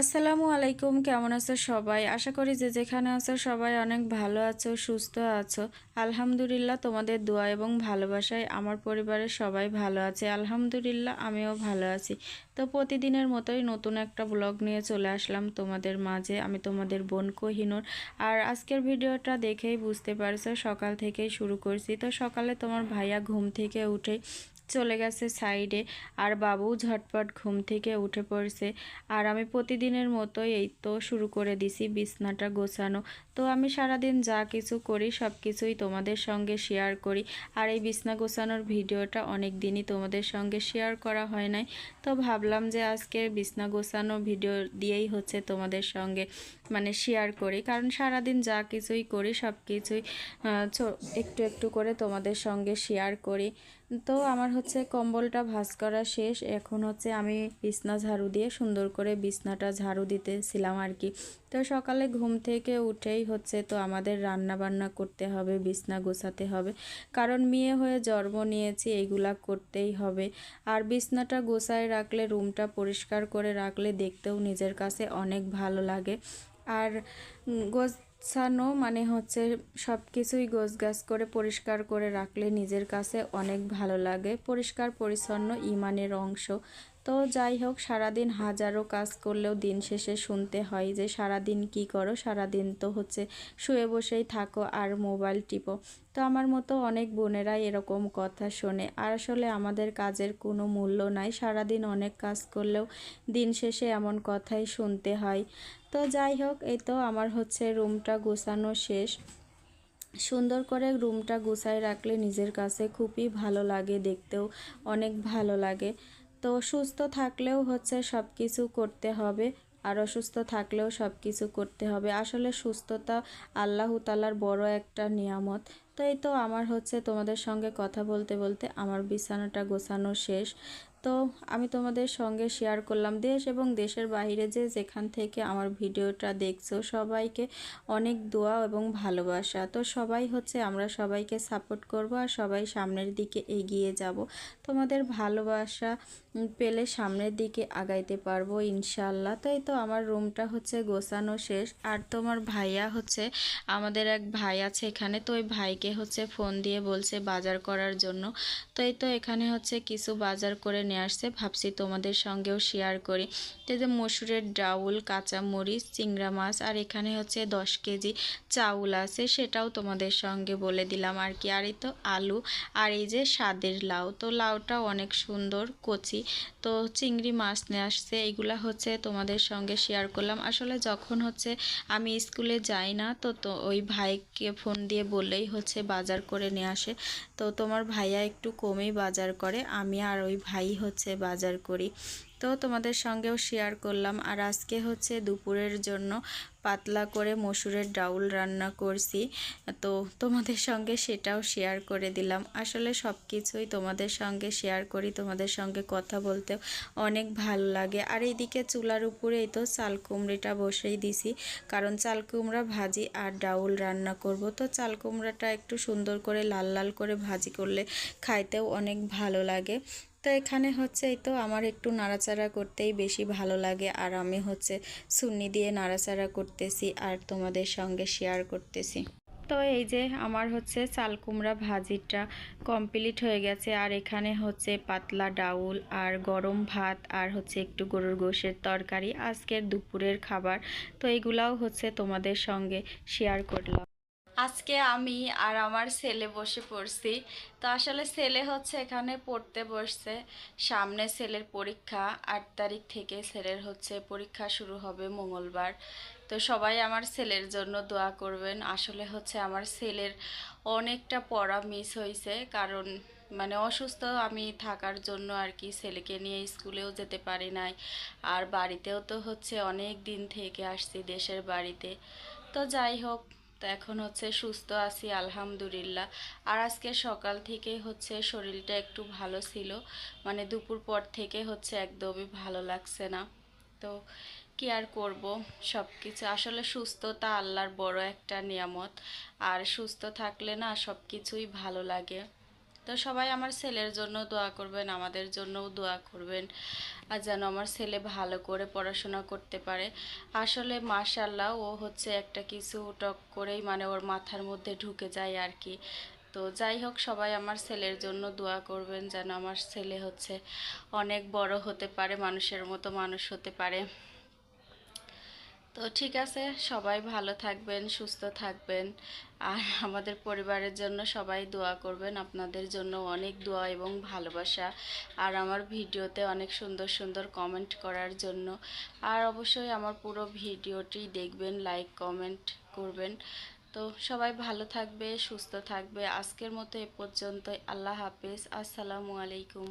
আসসালামু আলাইকুম, কেমন আছো সবাই? আশা করি যে যেখানে আছো সবাই অনেক ভালো আছো, সুস্থ আছো। আলহামদুলিল্লাহ তোমাদের দোয়া এবং ভালোবাসায় আমার পরিবারের সবাই ভালো আছে। আলহামদুলিল্লাহ আমিও ভালো আছি। তো প্রতিদিনের মতোই নতুন একটা ব্লগ নিয়ে চলে আসলাম তোমাদের মাঝে। আমি তোমাদের বোন কোহিনুর। আর আজকের ভিডিওটা দেখেই বুঝতে পারছ, সকাল থেকেই শুরু করছি। তো সকালে তোমার ভাইয়া ঘুম থেকে উঠে চলে গেছে সাইডে। আর বাবু ঝটপট ঘুম থেকে উঠে পড়ছে। আর আমি প্রতিদিনের মতোই এই তো শুরু করে দিছি বিছনাটা গোছানো। তো আমি সারাদিন যা কিছু করি, সব কিছুই তোমাদের সঙ্গে শেয়ার করি। আর এই বিছনা গোছানোর ভিডিওটা অনেক দিনই তোমাদের সঙ্গে শেয়ার করা হয় নাই। তো ভাবলাম যে আজকে বিছনা গোছানো ভিডিও দিয়েই হচ্ছে তোমাদের সঙ্গে মানে শেয়ার করি। কারণ সারাদিন যা কিছুই করি, সব কিছুই একটু একটু করে তোমাদের সঙ্গে শেয়ার করি। তো আমার হচ্ছে কম্বলটা ভাজ করা শেষ। এখন হচ্ছে আমি বিছনা ঝাড়ু দিয়ে সুন্দর করে বিছনাটা ঝাড়ু দিতেছিলাম আর কি। তো সকালে ঘুম থেকে উঠেই হচ্ছে তো আমাদের রান্না বান্না করতে হবে, বিছনা গোছাতে হবে। কারণ মেয়ে হয়ে জন্ম নিয়েছি এইগুলা করতেই হবে। আর বিছনাটা গোছায় রাখলে, রুমটা পরিষ্কার করে রাখলে দেখতেও নিজের কাছে অনেক ভালো লাগে। আর গোছানো মানে হচ্ছে সব কিছুই গাছ করে পরিষ্কার করে রাখলে নিজের কাছে অনেক ভালো লাগে। পরিষ্কার, পরিচ্ছন্ন, ইমানের অংশ। তো যাই হোক, সারাদিন হাজারো কাজ করলেও দিন শেষে শুনতে হয় যে সারাদিন কি করো, সারাদিন তো হচ্ছে শুয়ে বসেই থাকো আর মোবাইল টিপো। তো আমার মতো অনেক বোনেরাই এরকম কথা শোনে। আর আসলে আমাদের কাজের কোনো মূল্য নাই, সারাদিন অনেক কাজ করলেও দিন শেষে এমন কথাই শুনতে হয়। তো যাই হোক, এই তো আমার হচ্ছে রুমটা গোছানো শেষ। সুন্দর করে রুমটা গুছাই রাখলে নিজের কাছে খুবই ভালো লাগে, দেখতেও অনেক ভালো লাগে। তো সুস্থ থাকলেও হচ্ছে সব কিছু করতে হবে। আর অসুস্থ থাকলেও সব কিছু করতে হবে। আসলে সুস্থতা আল্লাহ তালার বড় একটা নিয়ামত। তো এই তো আমার হচ্ছে তোমাদের সঙ্গে কথা বলতে বলতে আমার বিছানাটা গোছানো শেষ। তো আমি তোমাদের সঙ্গে শেয়ার করলাম। দেশ এবং দেশের বাইরে যে যেখান থেকে আমার ভিডিওটা দেখছ, সবাইকে অনেক দোয়া এবং ভালোবাসা। তো সবাই হচ্ছে আমরা সবাইকে সাপোর্ট করব আর সবাই সামনের দিকে এগিয়ে যাব। তোমাদের ভালোবাসা পেলে সামনের দিকে আগাইতে পারব ইনশাল্লাহ তাই তো আমার রুমটা হচ্ছে গোছানো শেষ। আর তোমার ভাইয়া হচ্ছে আমাদের এক ভাই আছে এখানে। তো ওই ভাইকে হচ্ছে ফোন দিয়ে বলছে বাজার করার জন্য। তো এই তো এখানে হচ্ছে কিছু বাজার করে নিয়ে আসছে, ভাবছি তোমাদের সঙ্গেও শেয়ার করি। তো যে মসুরের ডাউল কাঁচা মরিচ চিংড়া মাছ, আর এখানে হচ্ছে দশ কেজি চাউল আছে, সেটাও তোমাদের সঙ্গে বলে দিলাম আর কি। আর এই তো আলু, আর এই যে স্বাদের লাউ। তো লাউটাও অনেক সুন্দর, কচি। তো চিংড়ি মাছ নিয়ে আসছে এইগুলা হচ্ছে তোমাদের সঙ্গে শেয়ার করলাম। আসলে যখন হচ্ছে আমি স্কুলে যাই না, তো তো ওই ভাইকে ফোন দিয়ে বললেই হচ্ছে বাজার করে নিয়ে আসে। তো তোমার ভাইয়া একটু কমেই বাজার করে, আমি আর ওই ভাই হচ্ছে বাজার করি। তো তোমাদের সঙ্গেও শেয়ার করলাম। আর আজকে হচ্ছে দুপুরের জন্য পাতলা করে মসুরের ডাউল রান্না করছি। তো তোমাদের সঙ্গে সেটাও শেয়ার করে দিলাম। আসলে সব কিছুই তোমাদের সঙ্গে শেয়ার করি, তোমাদের সঙ্গে কথা বলতে অনেক ভালো লাগে। আর এইদিকে চুলার উপরেই তো চাল কুমড়িটা বসেই দিছি। কারণ চাল কুমড়া ভাজি আর ডাউল রান্না করব। তো চাল কুমড়াটা একটু সুন্দর করে লাল লাল করে ভাজি করলে খাইতেও অনেক ভালো লাগে। তো এখানে হচ্ছে এই তো আমার একটু নাড়াচাড়া করতেই বেশি ভালো লাগে। আর আমি হচ্ছে সুন্নি দিয়ে নাড়াচাড়া করতেছি আর তোমাদের সঙ্গে শেয়ার করতেছি। তো এই যে আমার হচ্ছে চাল কুমড়া ভাজিটা কমপ্লিট হয়ে গেছে। আর এখানে হচ্ছে পাতলা ডাউল আর গরম ভাত আর হচ্ছে একটু গরুর গোশের তরকারি। আজকের দুপুরের খাবার। তো এইগুলাও হচ্ছে তোমাদের সঙ্গে শেয়ার করলাম। আজকে আমি আর আমার ছেলে বসে পড়ছি। তো আসলে ছেলে হচ্ছে এখানে পড়তে বসছে। সামনে ছেলের পরীক্ষা, আট তারিখ থেকে ছেলের হচ্ছে পরীক্ষা শুরু হবে মঙ্গলবার। তো সবাই আমার ছেলের জন্য দোয়া করবেন। আসলে হচ্ছে আমার ছেলের অনেকটা পড়া মিস হয়েছে কারণ মানে অসুস্থ আমি থাকার জন্য আর কি ছেলেকে নিয়ে স্কুলেও যেতে পারি নাই। আর বাড়িতেও তো হচ্ছে অনেক দিন থেকে আসছি দেশের বাড়িতে। তো যাই হোক তো এখন হচ্ছে সুস্থ আছি, আলহামদুলিল্লাহ। আর আজকে সকাল থেকে হচ্ছে শরীরটা একটু ভালো ছিল। মানে দুপুর পর থেকে হচ্ছে একদমই ভালো লাগছে না। তো কি আর করব সব কিছু আসলে সুস্থতা আল্লাহর বড় একটা নিয়ামত। আর সুস্থ থাকলে না সব কিছুই ভালো লাগে। তো সবাই আমার ছেলের জন্য দোয়া করবেন, আমাদের জন্যও দোয়া করবেন, আর যেন আমার ছেলে ভালো করে পড়াশোনা করতে পারে। আসলে মাশাল্লাহ ও হচ্ছে একটা কিছু টক করেই মানে ওর মাথার মধ্যে ঢুকে যায় আর কি। তো যাই হোক, সবাই আমার ছেলের জন্য দোয়া করবেন যেন আমার ছেলে হচ্ছে অনেক বড় হতে পারে, মানুষের মতো মানুষ হতে পারে। তো ঠিক আছে, সবাই ভালো থাকবেন, সুস্থ থাকবেন। আর আমাদের পরিবারের জন্য সবাই দোয়া করবেন, আপনাদের জন্য অনেক দোয়া এবং ভালোবাসা। আর আমার ভিডিওতে অনেক সুন্দর সুন্দর কমেন্ট করার জন্য। আর অবশ্যই আমার পুরো ভিডিওটি দেখবেন লাইক কমেন্ট করবেন। তো সবাই ভালো থাকবে, সুস্থ থাকবে। আজকের মতো এ পর্যন্তই। আল্লাহ হাফেজ। আসসালামু আলাইকুম।